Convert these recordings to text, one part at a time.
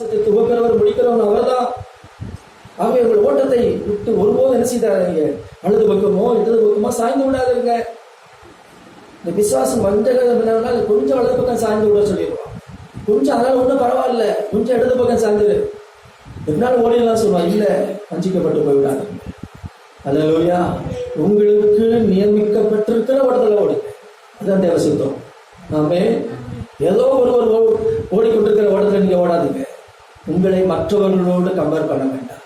விசுவாசத்தை துவக்கிறவர் முடிக்கிறவர் அவர்தான். ஆகவே உங்கள் ஓட்டத்தை விட்டு ஒருபோதும் என்ன செய்தாரீங்க அழுது பக்கமோ இடது பக்கமோ சாய்ந்து விடாதுங்க இந்த விசுவாசம் வஞ்சகம் அது கொஞ்சம் வலது பக்கம் சாய்ந்து விட சொல்லிடுவான் கொஞ்சம் அதனால ஒன்றும் பரவாயில்ல. கொஞ்சம் இடது பக்கம் சாய்ந்துரு எப்படினாலும் ஓடிலாம் சொல்லுவான். இல்லை வஞ்சிக்கப்பட்டு போய்விடாது. அல்லையா உங்களுக்கு நியமிக்கப்பட்டிருக்கிற ஓட்டத்தில் ஓடு. அதுதான் தேவை சுத்தம் நாமே ஏதோ ஒரு ஓ- ஓடிக்கொண்டிருக்கிற ஓட்டத்தில் நீங்க ஓடாதீங்க. உங்களை மற்றவர்களோடு கம்பேர் பண்ண வேண்டாம்.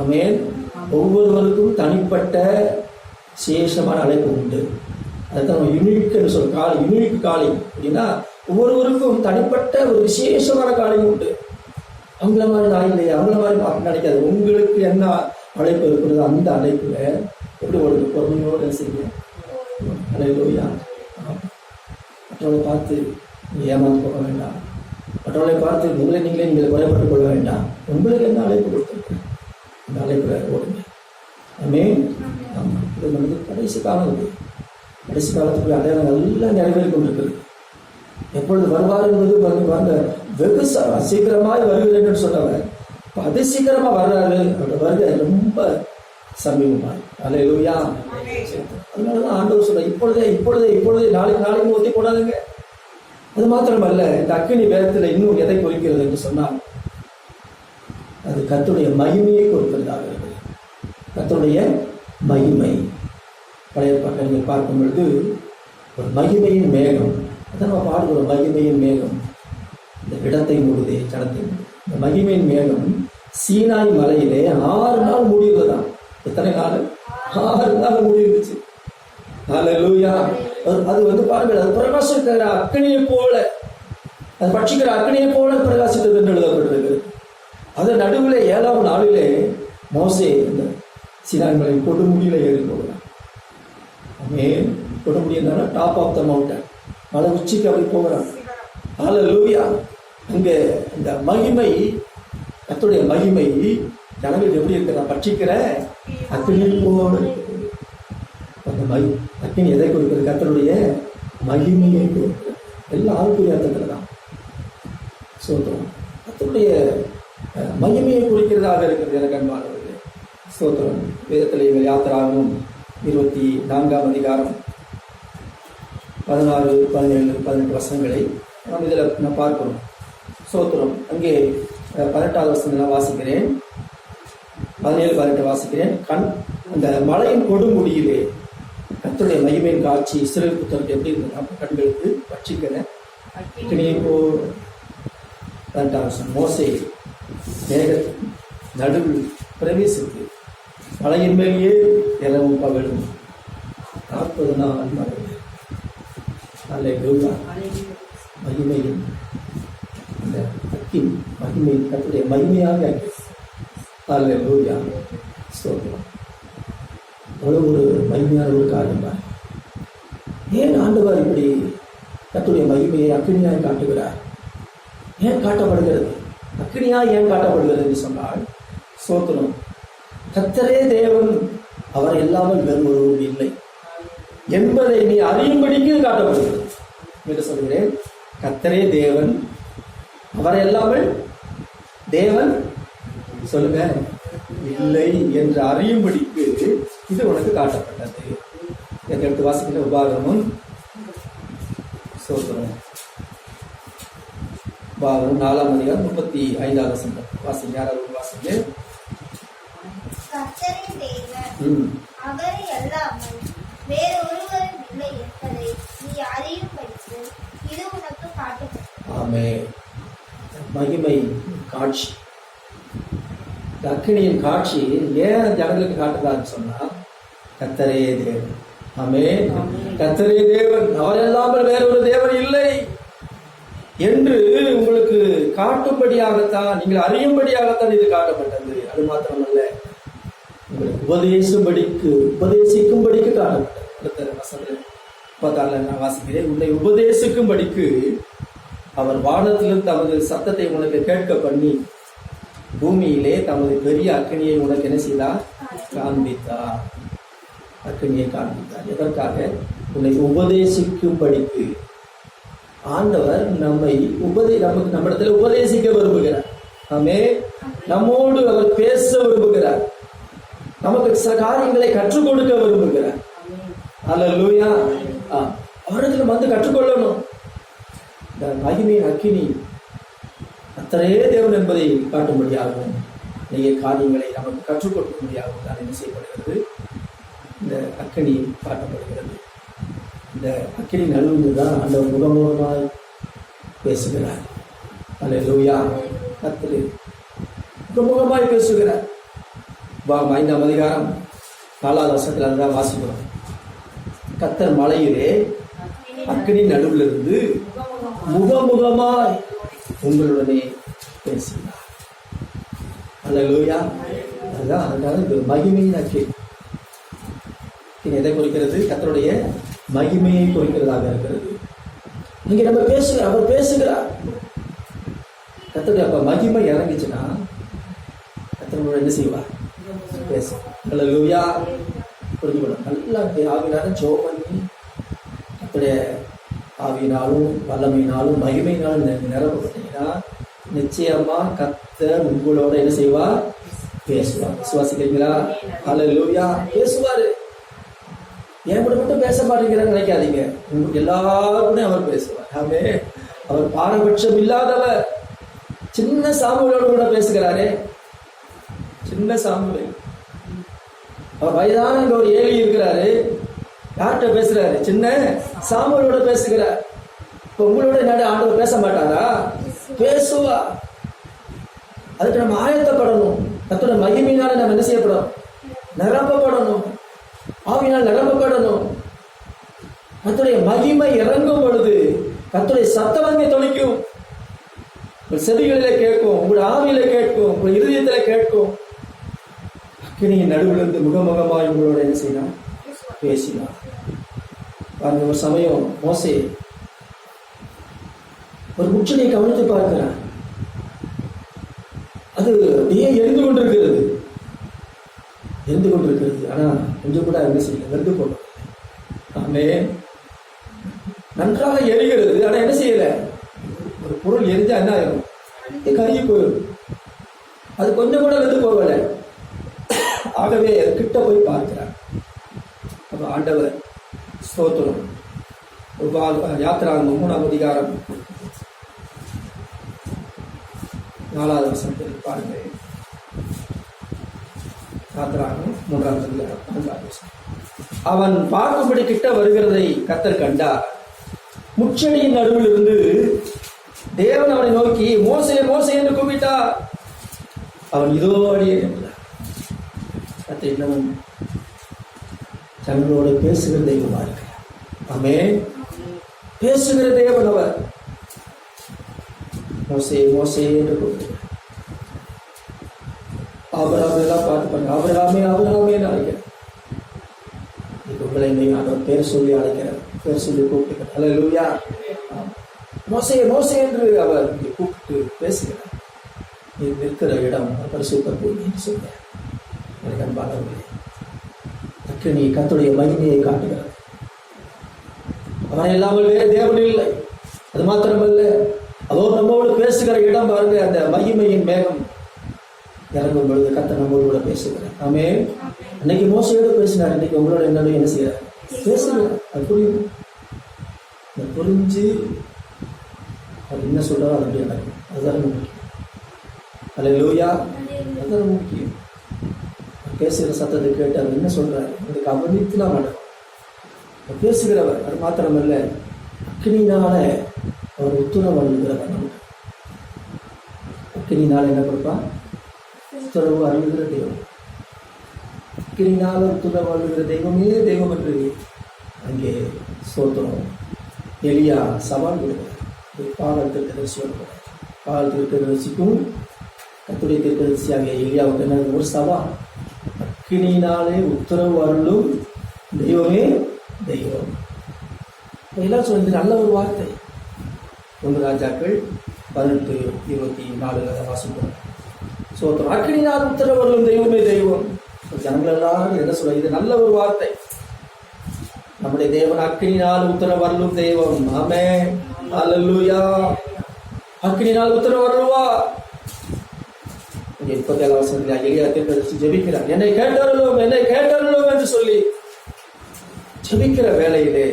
ஆமேன். ஒவ்வொருவருக்கும் தனிப்பட்ட விசேஷமான அழைப்பு உண்டு. அதுதான் நம்ம யுனிக்னு சொல்ற காலை யுனிக் காலை. அப்படின்னா ஒவ்வொருவருக்கும் தனிப்பட்ட ஒரு விசேஷமான காலை உண்டு. அவங்கள மாதிரி நான் இல்லையா அவங்கள மாதிரி நான் நினைக்காது. உங்களுக்கு என்ன அழைப்பு இருக்கிறதோ அந்த அழைப்புல எப்படி ஒரு பொறுமையோடு செய்ய அலையிலோயா. மற்றவங்களை பார்த்து ஏமாந்து போக வேண்டாம். மற்றவர்களை பார்த்து உங்களை நீங்களே நீங்கள் குறைப்பட்டுக் கொள்ள வேண்டாம். உங்களுக்கு என்ன அழைப்பு கொடுத்துருக்கு அந்த அழைப்பில் ஓடுங்க ஆமே ஆமா. இது வந்து கடைசி காலம் இது. கடைசி காலத்துக்குள்ள அடையாளம் எல்லாம் நிறைவேறி கொண்டிருக்கிறது. எப்பொழுது வருவார் என்பது பாருங்க வெகு ச- சீக்கிரமாய் வருகிறேன்னு சொன்னவர் அது சீக்கிரமா வர்றாரு அவரோட வருகை ரொம்ப சமீபமாய். அதனால அதனாலதான் ஆண்டவர் சொல்ற இப்பொழுதே இப்பொழுதே இப்பொழுதே நாளைக்கு நாளைக்கு ஒத்தி போடாதுங்க. அது மாத்திரமல்ல இந்த அக்னி வேதத்துல இன்னும் எதை குறிக்கிறது என்று சொன்னால் அது கத்துடைய மகிமையை குறிப்பதாக இருக்கிறது. கத்துடைய மகிமை. பழைய பக்கங்கள் பார்க்கும் பொழுது ஒரு மகிமையின் மேகம். அதான் நம்ம பாடுகிறோம் மகிமையின் மேகம். இந்த இடத்தை மூடுதே ஜனத்தை இந்த மகிமையின் மேகம் சீனாய் மலையிலே ஆறு நாள் மூடியதுதான் எத்தனை நாள்? ஆறு நாள் மூடி இருந்துச்சு அது வந்து பாருங்கள் அது பிரகாசிக்கிற அக்கனியை போல அது பட்சிக்கிற அக்கனியை போல பிரகாசித்தது என்று எழுதப்பட்டிருக்கு அது நடுவில் ஏழாம் நாளிலே மோசே இந்த சீனாய் மலை கொடுமுடியில ஏறி போகிறான் அமேன். கொடுமுடி டாப் ஆஃப் த மவுண்டன் மலை உச்சிக்கு அப்படி போகிறான் ஹalleluya அங்கே இந்த மகிமை அத்துடைய மகிமை ஜனங்கள் எப்படி இருக்கிறான் பட்சிக்கிற அக்கனியில் போகணும் இருக்குது. அந்த மகி அக்னி எதை கொடுக்கிறது? கத்தருடைய மகிமையை கொடுக்குது எல்லாம் ஆளுக்குரிய அர்த்தத்தில் தான். சோத்திரம் கத்தருடைய மகிமையை குறிக்கிறதாக இருக்கிறது எனக்கு அன்பானவர்களே. சோத்திரம் வேதத்தில் இவர் யாத்திராகவும் இருபத்தி நான்காம் அதிகாரம். பதினாறு பதினேழு பதினெட்டு வருஷங்களை நாம் இதில் நான் பார்க்கிறோம். சோத்திரம் அங்கே பதினெட்டாவது வருஷம் நான் வாசிக்கிறேன். பதினேழு பதினெட்டு வாசிக்கிறேன். கண் அந்த மலையின் கொடுமுடியிலே கர்த்தருடைய மகிமையின் காட்சி இஸ்ரேல் புத்தருக்கு எப்படி இருந்தது அப்ப கண்களுக்கு பட்சிக்கிற அக்கினியை போ பதினெட்டாம் வசனம் மோசே மேகத்தின் நடுவில் பிரவேசித்து மலையின் மேலேயே இரவும் பகலும் நாற்பது நாள் மழை அல்ல மகிமையின் அந்த அக்கின் மகிமை கத்துடைய மகிமையாக அல்ல லூயா ஸ்தோத்திரம். அவ்வளோ ஒரு மகிமையான ஒரு காரியம் தான் ஏன் ஆண்டவர் இப்படி கத்துடைய மகிமையை அக்கினியாக காட்டுகிறார்? ஏன் காட்டப்படுகிறது? அக்கினியாக ஏன் காட்டப்படுகிறது என்று சொன்னால் சோத்திரம் கத்தரே தேவன் அவர் இல்லாமல் வேறு ஒருவரும் இல்லை என்பதை நீ அறியும்படிக்கு காட்டப்படுகிறது. என்று சொல்கிறேன் கத்தரே தேவன் அவர் இல்லாமல் தேவன் சொல்லுங்க இல்லை என்று அறியும்படிக்கு இது உனக்கு காட்டப்பட்டது. எனக்கு எடுத்து வாசிக்கிற உபாகமும் சோத்திரம். உபாகமும் நாலாம் அதிகாரம் முப்பத்தி ஐந்தாவது வசனம். வாசிங்க யாராவது வாசிங்க. அவரை அல்லாமல் வேறொருவரும் இல்லை என்பதை நீ அறியும்படிக்கு இது உனக்கு காட்டப்பட்டது. ஆமே. மகிமை காட்சி. இந்த அக்கினியின் காட்சி ஏன் ஜனங்களுக்கு காட்டுதான்னு சொன்னா கத்தரையே தேவன். ஆமே கத்தரே தேவன். அவர் இல்லாமல் வேறொரு தேவன் இல்லை. என்று உங்களுக்கு காட்டும்படியாகத்தான் நீங்கள் அறியும்படியாகத்தான் இது காட்டப்பட்டது. அது மாத்திரமல்ல உங்களுக்கு உபதேசும்படிக்கு உபதேசிக்கும்படிக்கு காட்டப்பட்டது. அடுத்த வசனம். முப்பத்தாறுல நான் வாசிக்கிறேன். உன்னை உபதேசிக்கும்படிக்கு அவர் வானத்திலும் தமது சத்தத்தை உனக்கு கேட்க பண்ணி பூமியிலே தமது பெரிய அக்கனியை உனக்கு என்ன செய்தார். காண்பித்தார். அக்கினியை காண்பித்தார். எதற்காக? உன்னை உபதேசிக்கும்படிக்கு. ஆண்டவர் நம்மை உபதே நமக்கு நம்மிடத்துல உபதேசிக்க விரும்புகிறார். ஆமே. நம்மோடு அவர் பேச விரும்புகிறார். நமக்கு சில காரியங்களை கற்றுக் கொடுக்க விரும்புகிறார். அல்லேலூயா. ஆ, அவரிடத்துல வந்து கற்றுக்கொள்ளணும். இந்த மகிமையின் அக்கினி. அத்தனையே தேவன் என்பதை காட்டும்படியாகவும் நிறைய காரியங்களை நமக்கு கற்றுக் கொடுக்கும்படியாகவும் தான் என்ன செய்யப்படுகிறது? இந்த அக்கினி காட்டப்படுகிறது. இந்த அக்கினி நடுவில் தான் அந்த முகமுகமாய் பேசுகிறார். அல்லேலூயா. கத்திரி முகமுகமாய் பேசுகிறார். வா ஐந்தாம் அதிகாரம் நாலாவது வருஷத்துல இருந்தால் வாசிக்கிறோம். கத்தர் மலையிலே அக்கினி நடுவில் இருந்து முகமுகமாய் உங்களுடனே பேசினார் அல்லேலூயா. அதுதான் அதனால இது மகிமையின் அக்கினி இது எதை குறிக்கிறது? கத்தருடைய மகிமையை குறிக்கிறதாக இருக்கிறது. இங்கே நம்ம பேசுகிற அவர் பேசுகிறார். கத்தருடைய அப்போ மகிமை இறங்கிச்சுன்னா கத்தரோட என்ன செய்வார்? பேசும் அல்லேலூயா புரிஞ்சுக்கணும் நல்லா ஆவினாலும் ஜோ பண்ணி கத்தருடைய ஆவியினாலும் வல்லமையினாலும் மகிமையினாலும் நீங்க நிரப்பப்பட்டீங்கன்னா நிச்சயமா கத்தர் உங்களோட என்ன செய்வார்? பேசுவார். விசுவாசிக்கிறீங்களா? அல்லேலூயா பேசுவாரு. என் கூட மட்டும் பேச மாட்டேங்கிறான்னு நினைக்காதீங்க. உங்களுக்கு எல்லாருமே அவர் பேசுவார். ஆமே. அவர் பாரபட்சம் இல்லாதவர். சின்ன சாமுவேலோடு கூட பேசுகிறாரே. சின்ன சாமுவேல். அவர் வயதான ஒரு ஏழி இருக்கிறாரு. யார்கிட்ட பேசுறாரு? சின்ன சாமுவேலோட பேசுகிறார். இப்ப உங்களோட என்னடா ஆண்டவர் பேச மாட்டாரா? பேசுவா. அதுக்கு நம்ம ஆயத்தப்படணும். கத்தோட மகிமையினால நம்ம என்ன செய்யப்படணும்? நிரப்பப்படணும். ஆவினால் நிரம்பப்படணும். கத்துடைய மகிமை இறங்கும் பொழுது கத்துடைய சத்தம் அங்கே தொலைக்கும் உங்கள் கேட்கும் உங்களுடைய ஆவியில கேட்கும் உங்கள் இருதயத்துல கேட்கும். அக்கினியின் நடுவில் இருந்து முகமுகமாய் உங்களோட என்ன செய்யணும்? பேசினார் அந்த ஒரு சமயம் மோசே ஒரு முச்சனை கவனித்து பார்க்கிறார் அது அப்படியே எரிந்து கொண்டிருக்கிறது. இருந்து கொண்டிருக்கிறது. ஆனால் கொஞ்சம் கூட என்ன செய்யல? வெந்து போடும் ஆமே. நன்றாக எரிகிறது. ஆனால் என்ன செய்யல? ஒரு பொருள் எரிஞ்சா என்ன ஆகும் கருகி போயிடும் அது கொஞ்சம் கூட வெந்து போகல. ஆகவே கிட்ட போய் பார்க்கிறார். அப்ப ஆண்டவர் ஸ்தோத்திரம். யாத்திராங்க மூணாம் அதிகாரம். நாலாவது வசனத்தில் பாருங்கள். யாத்திராகம் மூன்றாவது அதிகாரம் அவன் பார்க்கும்படி கிட்ட வருகிறதை கத்தர் கண்டார். முச்செடியின் நடுவில் இருந்து தேவன் அவனை நோக்கி மோசே மோசே என்று கூப்பிட்டா அவன் இதோ அடியே என்றார். கத்தை இன்னமும் தங்களோடு பேசுகிற தெய்வமா இருக்கிறார். ஆமே பேசுகிற தேவன் அவர். மோசே மோசே என்று கூப்பிடுகிறார் ஆபராம் பண்ணுங்க அவர் ராமே அவர் ராமேன்னு அழைக்கிறார்? இன்னைக்கு உங்களை நீங்கள் அவர் பேர் சொல்லி அழைக்கிறார் பேர் சொல்லி கூப்பிட்டு அல்ல லூயா மோசே மோசே என்று அவர் கூப்பிட்டு பேசுகிறார். நீ நிற்கிற இடம் பரிசுத்த பூமின்னு சொல்கிறார். எனக்கு அன்பானவர்களே அக்கினி கத்துடைய மகிமையை காட்டுகிறார் அவன் இல்லாமல் வேறு தேவன் இல்லை. அது மாத்திரமல்ல அதோ நம்மோடு பேசுகிற இடம் பாருங்க அந்த மகிமையின் மேகம். இறங்கும் பொழுது கத்த நம்மோடு கூட பேசுகிறார். ஆமே அன்னைக்கு மோசையோடு பேசினார். இன்னைக்கு உங்களோட என்னோட என்ன செய்யறார் பேசுகிறார். அது புரியும். அது புரிஞ்சு அவர் என்ன சொல்றாரோ அது அப்படியே நடக்கும். அதுதான் முக்கியம். அல்ல லூயா அதுதான் முக்கியம். பேசுகிற சத்தத்தை கேட்டு அவர் என்ன சொல்றாரு? அதுக்கு கவனித்து நாம் நடக்கும். அவர் பேசுகிறவர் அது மாத்திரமல்ல அக்னினால அவர் உத்துணவு அழுகிறவர் நமக்கு அக்னினால என்ன கொடுப்பான் உத்தரவு அழுகிற தெய்வம். அக்கினினால துறவு அழுகிற தெய்வமே தெய்வம் என்று அங்கே சோத்திரம். எளியா சவால் விடுவார் பாடல் திருக்கதரிசியோடு வருவார் பாடல் திருக்கதரிசிக்கும் கத்துடைய திருக்கதரிசியாகிய எளியாவுக்கு என்ன ஒரு சவால்? அக்கினியினாலே உத்தரவு அருளும் தெய்வமே தெய்வம். எல்லாம் சொல்றது நல்ல ஒரு வார்த்தை. ஒன்று ராஜாக்கள் பதினெட்டு இருபத்தி நாலு வாசிப்போம். சோத்திரம் அக்கினினால் உத்தரவர்களும் தெய்வமே தெய்வம். ஜனங்கள் எல்லாரும் என்ன சொல்ல இது நல்ல ஒரு வார்த்தை. நம்முடைய தேவன் அக்கினினால் உத்தரவர்களும் தெய்வம். ஆமே அல்லூயா அக்னினால் உத்தரவு வருவா இங்கே முப்பத்தி ஏழாம் வசனத்தில் எளியா தீர்க்கதரிசி ஜெபிக்கிறார். என்னை கேட்டருளும் என்னை கேட்டருளும் என்று சொல்லி ஜெபிக்கிற வேலையிலே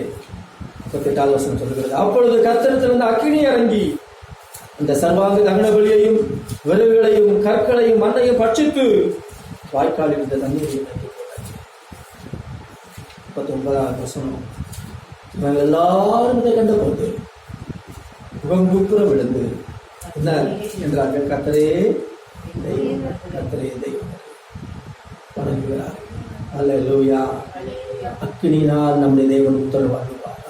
முப்பத்தி எட்டாவது வசனம் சொல்லுகிறது. அப்பொழுது கத்திரத்திலிருந்து அக்னி இறங்கி அந்த சர்வாங்க தகன பலியையும் விறகுகளையும் கற்களையும் மண்ணையும் பட்சித்து வாய்க்காலில் இந்த தண்ணீரை முப்பத்தி ஒன்பதாம் வசனம். நாங்கள் எல்லாரும் இதை கண்டபோது முகங்குப்புற விழுந்து. என்ன என்றார்கள்? கத்தரே கத்தரே தெய்வம். வணங்குகிறார். அல்ல லூயா அக்னியினால் நம்முடைய தேவன் உத்தரவு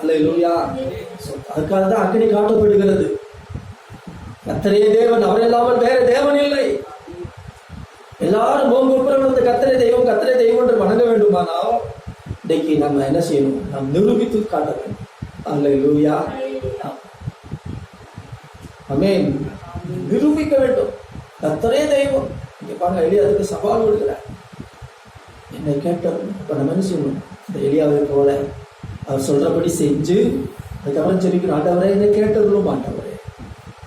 அல்ல லூயா அதுக்காக தான் அக்கினி காட்டப்படுகிறது. கத்தரே தேவன் அவர் இல்லாமல் வேற தேவன் இல்லை. எல்லாரும் முகங்குப்புற வந்து கத்தரை தெய்வம் கத்தரை தெய்வம் என்று வணங்க வேண்டுமானால் இன்னைக்கு நம்ம என்ன செய்யணும்? நாம் நிரூபித்து காட்ட வேண்டும். அல்ல லூயா அமேன் நிரூபிக்க வேண்டும். கத்தரே தெய்வம். இங்க பாருங்க எளியா அதுக்கு சவால் விடுகிறார். என்னை கேட்டோம் இப்ப நம்ம என்ன செய்யணும்? இந்த எளியாவை போல அவர் சொல்றபடி செஞ்சு அதுக்கப்புறம் செபிக்கணும் ஆண்டவரே என்னை கேட்டதும் ஆண்டவரே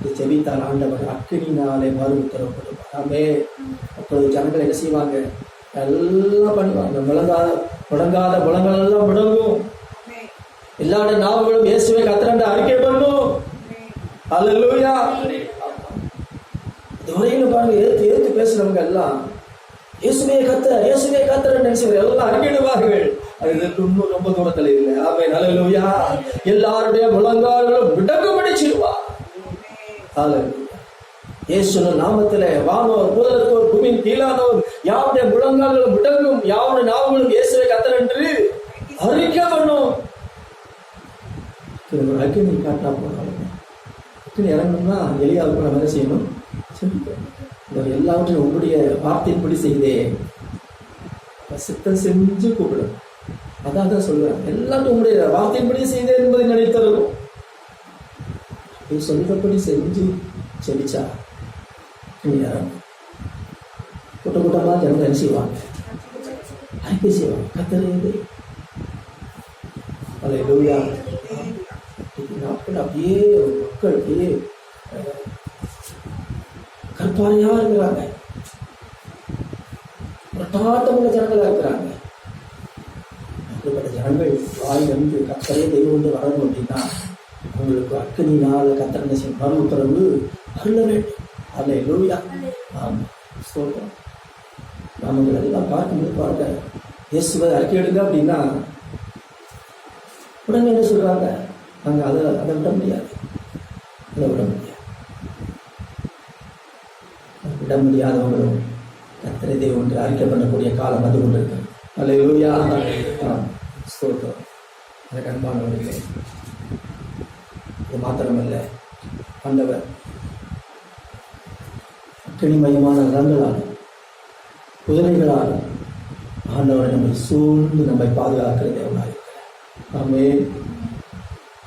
இந்த செபித்தால் ஆண்டவர் அக்கினினாலே மறு உத்தரவு கொடுப்பார் ஆமே. அப்பொழுது ஜனங்கள் என்ன செய்வாங்க? எல்லாம் பண்ணுவாங்க. முழங்காத முழங்காத முழங்கள் எல்லாம் முடங்கும். எல்லாட நாவுகளும் இயேசுவை கத்திரண்ட அறிக்கை பண்ணும். அல்லேலூயா. இதுவரையிலும் பாருங்க? ஏத்து ஏத்து பேசுறவங்க எல்லாம் இயேசுவே கத்த இயேசுவே கத்தர் நினைச்சவங்க எல்லாம் அறிக்கையிடுவார்கள். அது இன்னும் ரொம்ப தூரத்தில் இல்லை. ஆமே நல்லலூயா எல்லாருடைய முழங்கால்களும் விடக்கும்படி செய்வா அல்லேலூயா இயேசுவின் வானோர் முதலத்தோர் பூமியின் கீழானோர் யாருடைய முழங்கால்களும் முடங்கும் யாருடைய நாவுகளும் இயேசுவை கத்தல் என்று அறிக்கை பண்ணும். அக்னி காட்டா போனாலும் அக்கினி இறங்கணும்னா எளியாவுக்கு நம்ம என்ன செய்யணும்? செபிக்கணும். எல்லாவற்றையும் உங்களுடைய வார்த்தையின்படி செய்தேன் சித்தம் செஞ்சு கூப்பிடும். அதான் தான் சொல்லுவேன் எல்லாத்தையும் உங்களுடைய வார்த்தையின்படி செய்தேன் என்பதை நினைத்தரும் நீ சொல்றபடி செஞ்சு செடிச்சா நீ இறங்கும் கூட்ட கூட்டமாக ஜனங்க என்ன செய்வாங்க அறிக்கை செய்வாங்க கத்தரே அது இன்னைக்கு நாட்கள் அப்படியே மக்கள் அப்படியே கற்பானையாக இருக்கிறாங்க பிரட்டாட்டமுள்ள ஜனங்களா இருக்கிறாங்க அப்படிப்பட்ட ஜனங்கள் வாய் வந்து கத்தரே தெய்வம் வந்து வரணும் அப்படின்னா உங்களுக்கு அக்கனினால் கத்தரங்க செய்யும் மறு உத்தரவு அருள வேண்டும் அல்ல லூயா ஆமாம் ஸ்தோத்திரம். நாம எல்லாம் பார்க்கும்போது பாருங்க. இயேசுவை அறிக்கை எடுங்க அப்படின்னா உடனே என்ன சொல்கிறாங்க நாங்கள் அதை அதை விட முடியாது. அதை விட முடியாது. விட முடியாதவங்களும் கத்திரை தெய்வம் ஒன்று அறிக்கை பண்ணக்கூடிய காலம் அது ஒன்று கொண்டிருக்கு. அல்ல ஆம். ஸ்தோத்திரம். எனக்கு அன்பானவர்களே இது மாத்திரமல்ல ஆண்டவர் அக்கினிமயமான ரங்களால் குதிரைகளால் ஆண்டவர் நம்மை சூழ்ந்து நம்மை பாதுகாக்கிற தேவனாக இருக்கிறார்.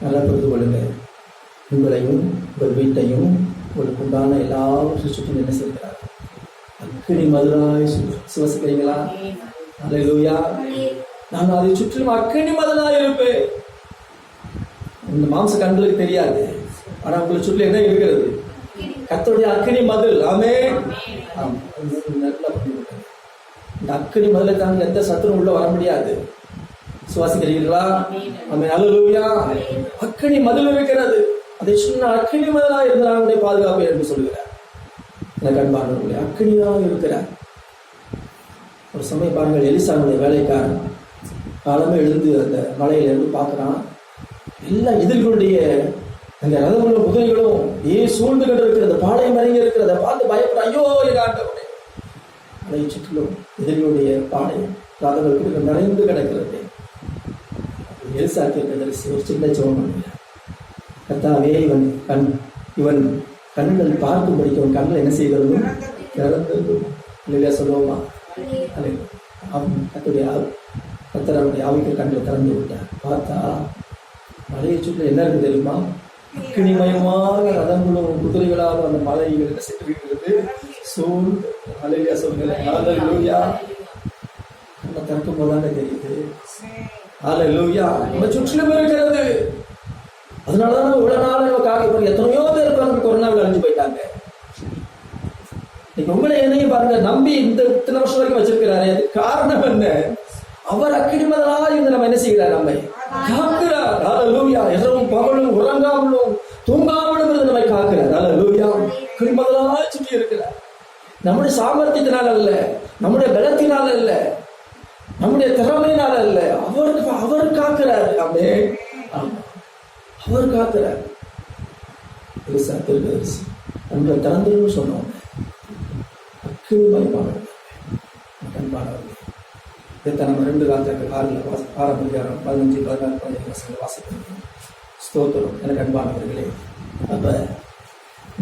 நல்லா புரிந்து கொள்ளுங்க உங்களையும் உங்கள் வீட்டையும் உங்களுக்கு உண்டான எல்லாவற்றையும் சுற்றி என்ன செய்கிறார்? அக்கினி மதுராய் சுவாசிக்கிறீங்களா அல்லேலூயா நான் அதை சுற்றிலும் அக்கினி மதுராய் இருப்பேன். இந்த மாம்ச கண்களுக்கு தெரியாது. ஆனா உங்களுக்கு சுற்றி என்ன இருக்கிறது? கத்தோடைய அக்கினி மதில். ஆமே. ஆம். இந்த அக்கினி மதிலை தாண்டி எந்த சத்துரும் உள்ள வர முடியாது. சுவாசிக்கிறீர்களா? ஆமே. அல்லேலூயா. அக்கினி மதில் இருக்கிறது. அதை சொன்ன அக்கினி மதிலா இருந்தால் அவனுடைய பாதுகாப்பு என்று சொல்கிறார் எனக்கு அன்பானவர்களே அக்கினியாக இருக்கிறார். ஒரு சமயம் பாருங்கள் எலிசாவுடைய வேலைக்காரன். காலமே எழுந்து அந்த மலையில இருந்து பார்க்கறான். எல்லா எதிர்களுடைய அந்த ரதங்களும் குதிரைகளும் ஏ சூழ்ந்து கொண்டு இருக்கிறத பாளையம் இறங்கி இருக்கிறத பார்த்து பயப்பட ஐயோ என் ஆண்டவனே. அதை சுற்றிலும் எதிரிகளுடைய பாளையம் ரதங்கள் நிறைந்து கிடக்கிறது. எது தீர்க்கதரிசி ஒரு சின்ன ஜெபம் கத்தாவே இவன் கண் இவன் கண்கள் பார்க்கும்படிக்கு அவன் கண்கள் என்ன செய்கிறது திறந்து இல்லையா சொல்லுவோமா? அவன் கத்துடைய கத்தர் அவனுடைய ஆவிக்கு கண்கள் திறந்து விட்டார். பார்த்தா மலையை சுற்றி என்ன இருக்கு தெரியுமா? அக்கினிமயமாக ரதங்களும் குதிரைகளாக அந்த மலைகள் சென்று சென்றிருக்கிறது சூழ் அலையா சொல்கிறேன் ஹalleluya. நம்ம திறக்கும் போதாங்க தெரியுது. ஆலை லூயா நம்ம சுற்றிலும் இருக்கிறது. அதனாலதான் இவ்வளவு நாள் நம்ம காக்க போறோம். எத்தனையோ பேர் பாருங்க கொரோனாவில் அழிஞ்சு போயிட்டாங்க. நீங்க உங்களை என்னையும் பாருங்க. நம்பி இந்த இத்தனை வருஷம் வரைக்கும் வச்சிருக்கிறாரு. அது காரணம் என்ன? அவர் அக்கிடிமதலா இருந்து நம்ம என்ன செய்கிறார்? நம்மை காக்கிறார். நம்முடைய சாமர்த்தியத்தினால் அல்ல நம்முடைய பலத்தினால அல்ல நம்முடைய திறமையினால அல்ல. அவருக்கு அவர் காக்கிறார். ஆமே. அவர் காக்கிறார். பெருசா பெருசு நம்மளை திறந்துருன்னு சொன்னோம். அக்கிரமமானவர்கள் அன்பானவர்களே நம்ம ரெண்டு ராஜாக்கள் ஆறில் வாச ஆறாம் பதினஞ்சு பதினாறு பதினஞ்சு வருஷங்கள் வாசிக்கிறோம். ஸ்தோத்திரம். எனக்கு அன்பானவர்களே அப்போ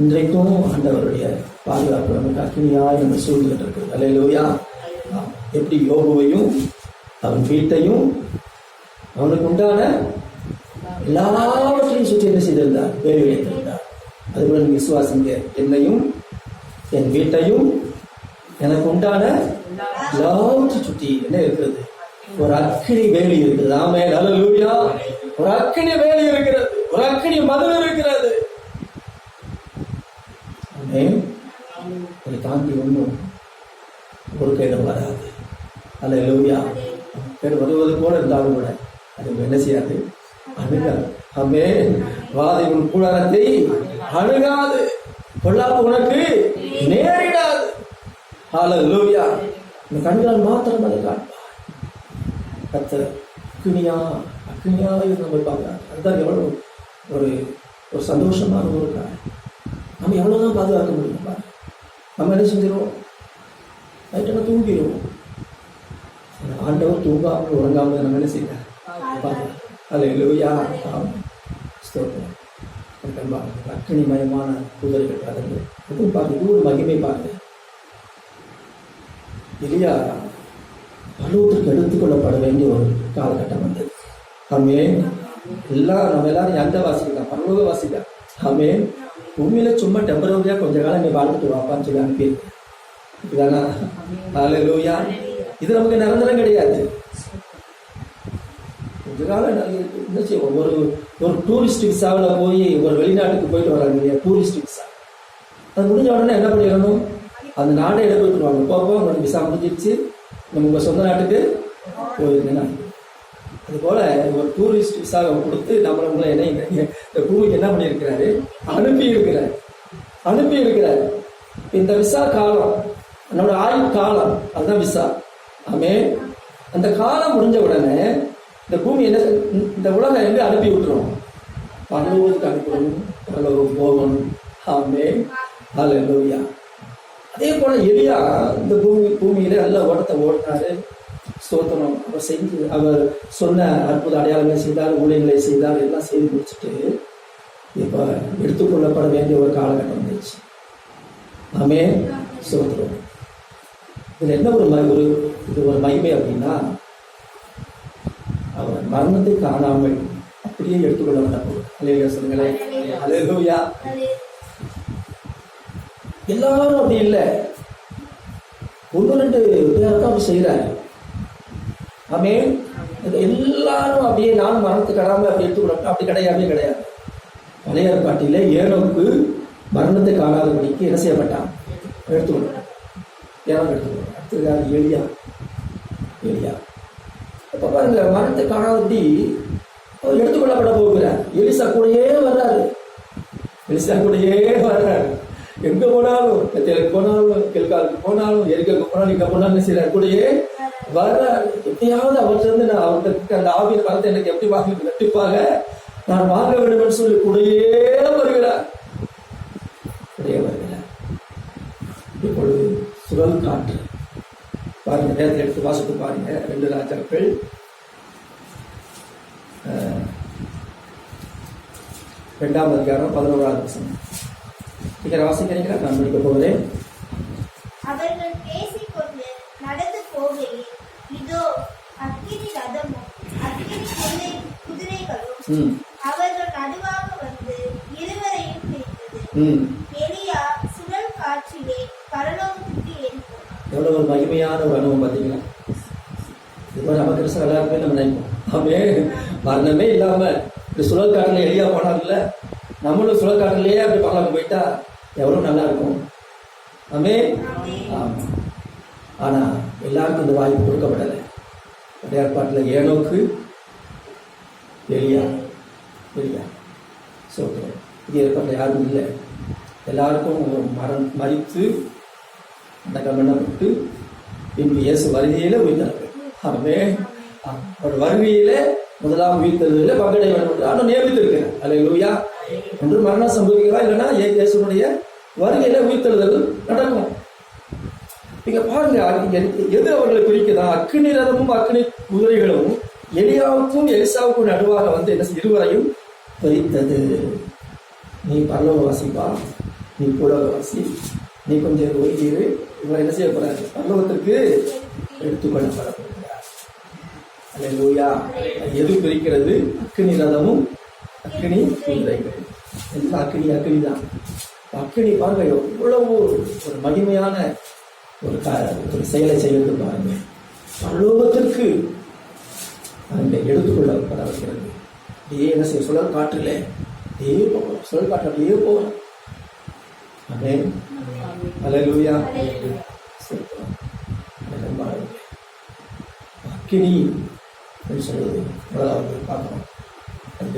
இன்றைக்கும் ஆண்டவருடைய பாதுகாப்பு நமக்கு அக்னியாய் நம்ம சூழ்நிலை இருக்குது அலையிலோயா எப்படி யோகுவையும் அவன் வீட்டையும் அவனுக்கு உண்டான எல்லாவற்றையும் சுற்றி என்ன செய்திருந்தார்? வேலை வைத்திருந்தார். அதுபோல நீங்க விசுவாசிங்க என்னையும் என் வீட்டையும் எனக்கு உண்டான எல்லாவற்றையும் சுற்றி என்ன இருக்கிறது? ஒரு அக்கினி வேலி இருக்குது. ஆமே நல்ல லூயா ஒரு அக்கினி வேலி இருக்கிறது. ஒரு அக்கினி மதம் இருக்கிறது. அதை தாண்டி ஒன்றும் ஒரு வராது. அல்ல லோவியா கேடு வருவது போல இருந்தாலும் கூட அது என்ன செய்யாது அணுகாது அம்மே வாதை உன் கூடாரத்தை அணுகாது பொல்லாப்பு உனக்கு நேரிடாது. அல்ல லோவியா இந்த கண்களால் மாத்திரம் அதை காண்பார் கத்தர் அக்னியா அக்னியாக இருந்து நம்ம பார்க்கிறார் அதுதான் எவ்வளவு ஒரு ஒரு சந்தோஷமான ஒரு காரியம். நம்ம எவ்வளவுதான் பாதுகாக்க முடியும்ப்பா நம்ம என்ன செஞ்சிருவோம்? நைட்டெல்லாம் தூங்கிடுவோம் ஆண்டவர் தூங்காமல் உறங்காமல் நம்ம என்ன செய்யறார் அது இல்லையா ஸ்தோத்திரம். மயமான குதிரைகள் பாருங்க அதுவும் பார்த்து இது ஒரு மகிமை பாருங்க இல்லையா பலவத்திற்கு எடுத்துக்கொள்ளப்பட வேண்டிய ஒரு காலகட்டம் வந்தது. ஆமே எல்லாம் நம்ம எல்லாரும் எந்த வாசிக்கலாம்? பரலோக வாசிக்கலாம். ஆமே பூமியில சும்மா டெம்பரவரியாக கொஞ்ச காலம் நீ வாழ்ந்துட்டு வாப்பான்னு சொல்லி அனுப்பியிருக்கேன் இதுதானா இது நமக்கு நிரந்தரம் கிடையாது கொஞ்ச காலம் என்ன செய்வோம் ஒரு ஒரு டூரிஸ்ட் விசாவில் போய் ஒரு வெளிநாட்டுக்கு போயிட்டு வராங்க இல்லையா டூரிஸ்ட் விசா அது முடிஞ்ச உடனே என்ன பண்ணிடணும் அந்த நாடை எடுத்து விட்டுருவாங்க போப்போ உங்களுக்கு விசா முடிஞ்சிருச்சு நம்ம உங்கள் சொந்த நாட்டுக்கு போயிருந்தேன்னா அதுபோல் ஒரு டூரிஸ்ட் விசாவை கொடுத்து நம்மளை உங்களை என்ன இந்த பூமிக்கு என்ன பண்ணியிருக்கிறாரு? அனுப்பி இருக்கிறார் அனுப்பி இருக்கிறார் இந்த விசா காலம் நம்மளோட ஆயுள் காலம் அதுதான் விசா. ஆமே அந்த காலம் முடிஞ்ச உடனே இந்த பூமி என்ன இந்த உலகம் எங்க அனுப்பி விட்டுரும்? பரலோகத்துக்கு அனுப்பணும் பரலோகம் போகணும். ஆமே ஹalleluya. அதே போல எலியா இந்த பூமி பூமியில நல்ல ஓட்டத்தை ஓட்டினாரு. ஸ்தோத்திரம். அவர் செஞ்சு அவர் சொன்ன அற்புத அடையாளங்களை செய்தார் ஊழியங்களை செய்தார் எல்லாம் செய்து முடிச்சுட்டு இப்ப எடுத்துக்கொள்ளப்பட வேண்டிய ஒரு காலகட்டம் வந்துச்சு ஆமே ஸ்தோத்திரம். இதுல என்ன ஒரு ஒரு இது ஒரு மகிமை அப்படின்னா அவர் மரணத்தை காணாமல் அப்படியே எடுத்துக்கொள்ள போது அலையா சொல்லுங்களே அலையா எல்லாரும் அப்படி இல்லை. ஒன்று ரெண்டு பேருக்கும் அப்படி செய்கிறாரு ஆமே எல்லாரும் அப்படியே நான் மரணத்துக்கு கடாமல் அப்படி எடுத்துக்கொள்ள அப்படி கிடையாவே கிடையாது. பழைய ஏற்பாட்டில் ஏனோக்கு மரணத்தை காணாதபடிக்கு என்ன செய்யப்பட்டான்? எடுத்துக்கொண்டான் ஏனம் எடுத்துக்கொண்டான் அடுத்தது எளியா எலியா அப்போ பாருங்க மரணத்தை காணாதபடி அவர் எடுத்துக்கொள்ளப்பட போகிறார். எலிசா கூடயே வர்றாரு. எலிசா கூடயே வர்றாரு. எங்க போனாலும் தெலுங்கு போனாலும் கில்காலுக்கு போனாலும் எரிக்கலுக்கு போனாலும் இங்க போனாலும் சரி கூடயே வர எப்படியாவது அவர்கிட்ட இருந்து நான் அவர்கிட்ட அந்த ஆவியின் வரத்தை எனக்கு எப்படி வாங்க கண்டிப்பாக நான் வாங்க வேண்டும் சொல்லி கூடயே வருகிறார். கூடயே வருகிறார். இப்பொழுது சுழல் காற்று. பாருங்க நேரத்தை எடுத்து வாசித்து பாருங்க ரெண்டு ராஜாக்கள். அஹ், ரெண்டாம் அதிகாரம் பதினோராவது வசனம். நீங்க வாசிக்கிறீங்களா நான் முடிக்க போகிறேன். அவர்கள் பேசிக்கொண்டு நடந்து போகையில் இதோ அக்கினி ரதமும் அக்கினி குதிரை குதிரைகளும் ம். அவர்கள் நடுவாக வந்து இருவரையும் பிரித்தது ம். எலியா சுழல் காற்றிலே பரலோகத்துக்கு ஏறி போனான் எவ்வளவு ஒரு மகிமையான ஒரு அனுபவம் பார்த்தீங்களா இது கிறிஸ்தவ எல்லாருமே நம்ம நினைப்போம். ஆமே மரணமே இல்லாம இப்படி சுழல் காட்டில் எளியா போனார்ல. நம்மளும் சுழல் காட்டிலேயே அப்படி பரலோகம் போயிட்டா எவ்வளவு நல்லா இருக்கும் ஆமே ஆமா. ஆனா எல்லாருக்கும் இந்த வாய்ப்பு கொடுக்கப்படலை. அந்த ஏற்பாட்டில் ஏனோக்கு எலியா. எலியா. சோத்திரம் இது ஏற்பாட்டில் யாரும் இல்லை. எல்லாருக்கும் மரம் மறித்து அடக்கம் பண்ணப்பட்டு பின்பு இயேசு வருகையில உயிர்த்தார்கள் ஆமே அவர் வருகையில முதலாம் உயிர்த்ததில் பங்கடை வேண்டும் ஆனால் நியமித்திருக்கிறார். அல்ல லூயா என்று மரணம் சம்பவிக்கலாம் இல்லைன்னா இயே- இயேசுனுடைய வருகையில உயிர்த்தெழுதல் நடக்கும். நீங்க பாருங்க எது அவர்களை குறிக்குதா? அக்னி ரதமும் அக்னி குதிரைகளும் எலியாவுக்கும் எலிசாவுக்கும் நடுவாக வந்து என்ன இருவரையும் பறித்தது நீ பரலோகவாசிப்பா நீ புலகவாசி நீ கொஞ்சம் ஒதுக்கிடு இவர் என்ன செய்யப்படாது போறாரு பரலோகத்திற்கு அல்லேலூயா எது பிரிக்கிறது? அக்னி ரதமும் அக்னி குதிரைகள். எல்லாம் அக்னி அக்னி தான். அக்னி பாருங்க எவ்வளவு ஒரு மகிமையான ஒரு ஒரு செயலை செய்வது பாருங்க. பரலோகத்திற்கு அங்கே எடுத்துக்கொள்ளப்பட வைக்கிறது அப்படியே என்ன செய்ய சுழல் காற்றிலே அப்படியே போகலாம் சுழல் காற்று அப்படியே போகலாம் அமே அலையலூயா அக்கினி அப்படின்னு சொல்வது முதலாவது பார்க்கணும்.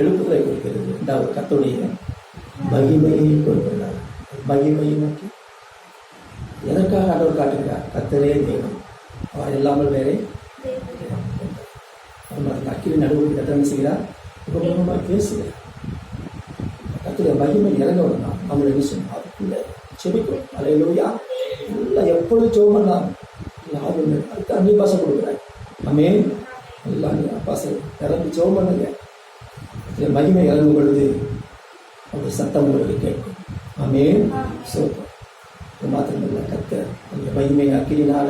எழுப்புதலை குறிக்கிறது இரண்டாவது கத்துடைய மகிமையை குறிப்பிடுறார் மகிமையை நோக்கி எதற்காக ஆண்டவர் காட்டுகிறார் கத்தரே தெய்வம் அவர் இல்லாமல் வேறே அவர் அக்கினி நடுவில் கத்தர் என்ன செய்கிறார்? உபமுகமாக பேசுகிறார். கத்துடைய மகிமை இறங்கணும்னா வரணும் நம்மளை என்ன செய்யணும் அதுக்குள்ள செபிக்கும் அலையிலோயா எல்லாம் எப்பொழுது ஜோம் பண்ணலாம் யாரும் இல்லை. அதுக்கு அன்னி பாசம் கொடுக்குறாரு. அமே எல்லாம் பாசம் இறங்கி ஜோம் பண்ணுங்க இதுல மகிமை இறங்கும் பொழுது அந்த சத்தம் உங்களுக்கு கேட்கும். ஆமே சோகம் இது மாத்திரமில்லை கத்த அந்த மகிமை அக்கினால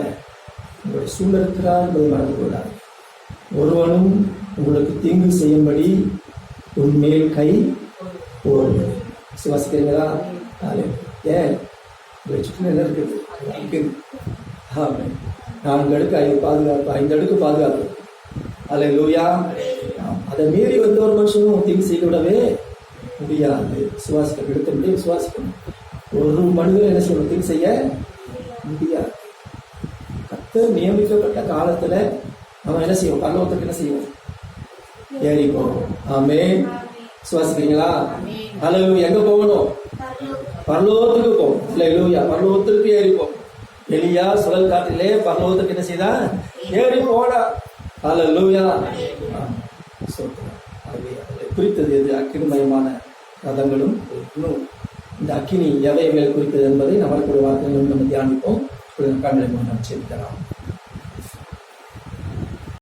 உங்களுடைய சூழலுக்கிறார் என்பதை மறந்து கொள்ளாது ஒருவனும் உங்களுக்கு தீங்கு செய்யும்படி உன்மேல் கை போடுவது சுவாசிக்கிறீங்களா. ஏன்? உங்களை சுற்றி என்ன இருக்குது? இருக்குது. ஆமாம் நான்கு அடுக்கு ஐந்து பாதுகாப்பு ஐந்து அடுக்கு பாதுகாப்பு. அல்ல லூயா அதை மீறி வந்த ஒரு மனுஷனும் தீங்கு செய்யக்கூடவே விடவே முடியாது. சுவாசிக்க எடுத்தபடி விசுவாசிக்கணும். ஒரு மனிதன் என்ன செய்யணும் தீங்கு செய்ய முடியாது. கத்தர் நியமிக்கப்பட்ட காலத்துல நம்ம என்ன செய்வோம் பல்லவத்துக்கு என்ன செய்வோம் ஏறி போவோம் ஆமே சுவாசிக்கிறீங்களா அல்ல எங்க போகணும்? பரலோகத்துக்கு போவோம் இல்லை லூயா பரலோகத்திற்கு ஏறி எளியா எலியா சுழல் காட்டிலே பரலோகத்துக்கு என்ன செய்தா ஏறி போனா அல்ல லூயா குறித்தது எது? அக்கினிமயமான ரதங்களும் இன்னும் இந்த அக்கினி எவை மேல் குறித்தது என்பதை நமக்கு ஒரு வார்த்தைகள் நம்ம தியானிப்போம். கண்களை நாம் செலுத்தலாம்